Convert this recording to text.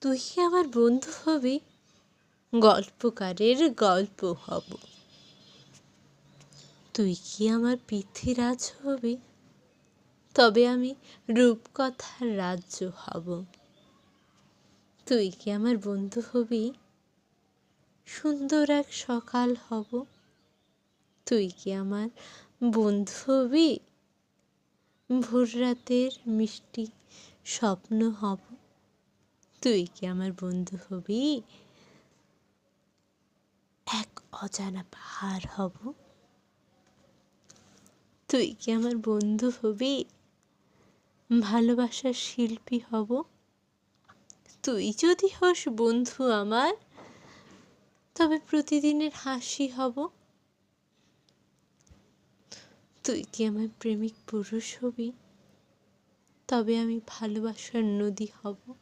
তুই কি আমার বন্ধু হবি। গল্পকারের গল্প হব। তুই কি আমার পৃথ্বীরাজ হবি? তবে আমি রূপকথার রাজ্য হব। তুই কি আমার বন্ধু হবি? সুন্দর এক সকাল হব। তুই কি আমার বন্ধু হবি? ভোর রাতের মিষ্টি স্বপ্ন হব। তুই কি আমার বন্ধু হবি? এক অজানা পাহাড় হব। তুই কি আমার বন্ধু হবি? ভালোবাসার শিল্পী হব। তুই যদি হস বন্ধু আমার, তবে প্রতিদিনের হাসি হব। তুই কি আমার প্রেমিক পুরুষ হবি? তবে আমি ভালোবাসার নদী হব।